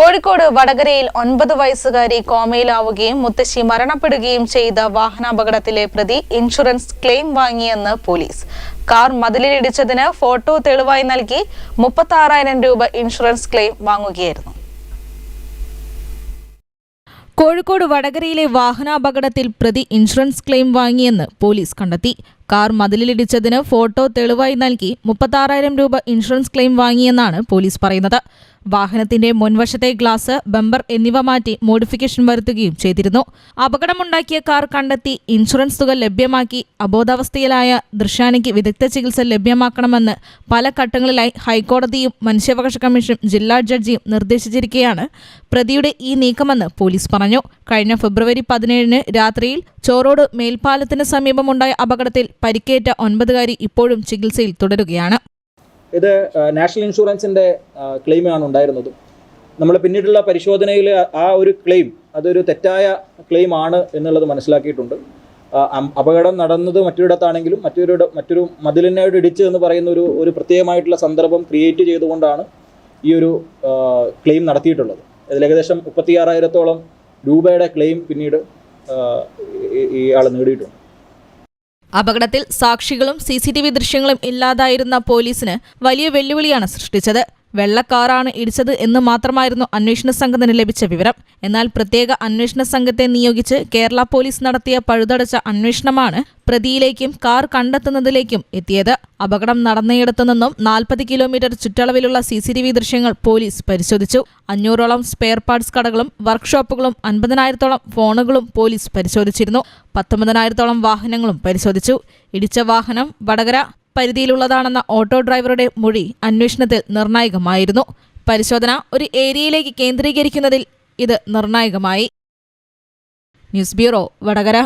കോഴിക്കോട് വടകരയിൽ ഒൻപത് വയസ്സുകാരി കോമയിലാവുകയും മുത്തശ്ശി മരണപ്പെടുകയും ചെയ്ത വാഹനാപകടത്തിലെ പ്രതി ഇൻഷുറൻസ് ക്ലെയിം വാങ്ങിയെന്ന് പോലീസ്. കാർ മതിലിലിടിച്ചതിന് ഫോട്ടോ തെളിവായി നൽകി മുപ്പത്തി ആറായിരം രൂപ ഇൻഷുറൻസ് ക്ലെയിം വാങ്ങുകയായിരുന്നു. കോഴിക്കോട് വടകരയിലെ വാഹനാപകടത്തിൽ പ്രതി ഇൻഷുറൻസ് ക്ലെയിം വാങ്ങിയെന്ന് പോലീസ് കണ്ടെത്തി. കാർ മതിലിലിടിച്ചതിന് ഫോട്ടോ തെളിവായി നൽകി മുപ്പത്താറായിരം രൂപ ഇൻഷുറൻസ് ക്ലെയിം വാങ്ങിയെന്നാണ് പോലീസ് പറയുന്നത്. വാഹനത്തിന്റെ മുൻവശത്തെ ഗ്ലാസ് ബമ്പർ എന്നിവ മാറ്റി മോഡിഫിക്കേഷൻ വരുത്തുകയും ചെയ്തിരുന്നു. അപകടമുണ്ടാക്കിയ കാർ കണ്ടെത്തി ഇൻഷുറൻസ് തുക ലഭ്യമാക്കി അബോധാവസ്ഥയിലായ ദൃശാനയ്ക്ക് വിദഗ്ധ ചികിത്സ ലഭ്യമാക്കണമെന്ന് പല ഘട്ടങ്ങളിലായി ഹൈക്കോടതിയും മനുഷ്യാവകാശ കമ്മീഷനും ജില്ലാ ജഡ്ജിയും നിർദ്ദേശിച്ചിരിക്കെയാണ്. പ്രതിയുടെ ഈ നീക്കമെന്ന് പോലീസ് പറഞ്ഞു. കഴിഞ്ഞ ഫെബ്രുവരി പതിനേഴിന് രാത്രിയിൽ ചോറോട് മേൽപ്പാലത്തിന് സമീപമുണ്ടായ അപകടത്തിൽ പരിക്കേറ്റ ഒൻപതുകാരി ഇപ്പോഴും ചികിത്സയിൽ തുടരുകയാണ്. ഇത് നാഷണൽ ക്ലെയിം ക്ലെയിമാണ് ഉണ്ടായിരുന്നത്. നമ്മൾ പിന്നീടുള്ള പരിശോധനയിൽ ആ ഒരു ക്ലെയിം അതൊരു തെറ്റായ ക്ലെയിം ആണ് എന്നുള്ളത് മനസ്സിലാക്കിയിട്ടുണ്ട്. അപകടം നടന്നത് മറ്റൊരിടത്താണെങ്കിലും മറ്റൊരു മറ്റൊരു മതിലിനോട് ഇടിച്ച് എന്ന് പറയുന്ന ഒരു ഒരു പ്രത്യേകമായിട്ടുള്ള സന്ദർഭം ക്രിയേറ്റ് ചെയ്തുകൊണ്ടാണ് ഈ ഒരു ക്ലെയിം നടത്തിയിട്ടുള്ളത്. അതിൽ ഏകദേശം മുപ്പത്തിയാറായിരത്തോളം രൂപയുടെ ക്ലെയിം പിന്നീട് ഇയാൾ നേടിയിട്ടുണ്ട്. അപകടത്തിൽ സാക്ഷികളും സി ദൃശ്യങ്ങളും ഇല്ലാതായിരുന്ന പോലീസിന് വലിയ വെല്ലുവിളിയാണ് സൃഷ്ടിച്ചത്. വെള്ളക്കാറാണ് ഇടിച്ചത് എന്ന് മാത്രമായിരുന്നു അന്വേഷണ സംഘത്തിന് ലഭിച്ച വിവരം. എന്നാൽ പ്രത്യേക അന്വേഷണ സംഘത്തെ നിയോഗിച്ച് കേരള പോലീസ് നടത്തിയ പഴുതടച്ച അന്വേഷണമാണ് പ്രതിയിലേക്കും കാർ കണ്ടെത്തുന്നതിലേക്കും എത്തിയത്. അപകടം നടന്നയിടത്തു നിന്നും നാൽപ്പത് കിലോമീറ്റർ ചുറ്റളവിലുള്ള സി സി ടി വി ദൃശ്യങ്ങൾ പോലീസ് പരിശോധിച്ചു. അഞ്ഞൂറോളം സ്പെയർ പാർട്സ് കടകളും വർക്ക്ഷോപ്പുകളും അൻപതിനായിരത്തോളം ഫോണുകളും പോലീസ് പരിശോധിച്ചിരുന്നു. പത്തൊമ്പതിനായിരത്തോളം വാഹനങ്ങളും പരിശോധിച്ചു. ഇടിച്ച വാഹനം വടകര പരിധിയിലുള്ളതാണെന്ന ഓട്ടോ ഡ്രൈവറുടെ മൊഴി അന്വേഷണത്തിൽ നിർണായകമായിരുന്നു. പരിശോധന ഒരു ഏരിയയിലേക്ക് കേന്ദ്രീകരിക്കുന്നതിൽ ഇത് നിർണായകമായി. News bureau Vadakara.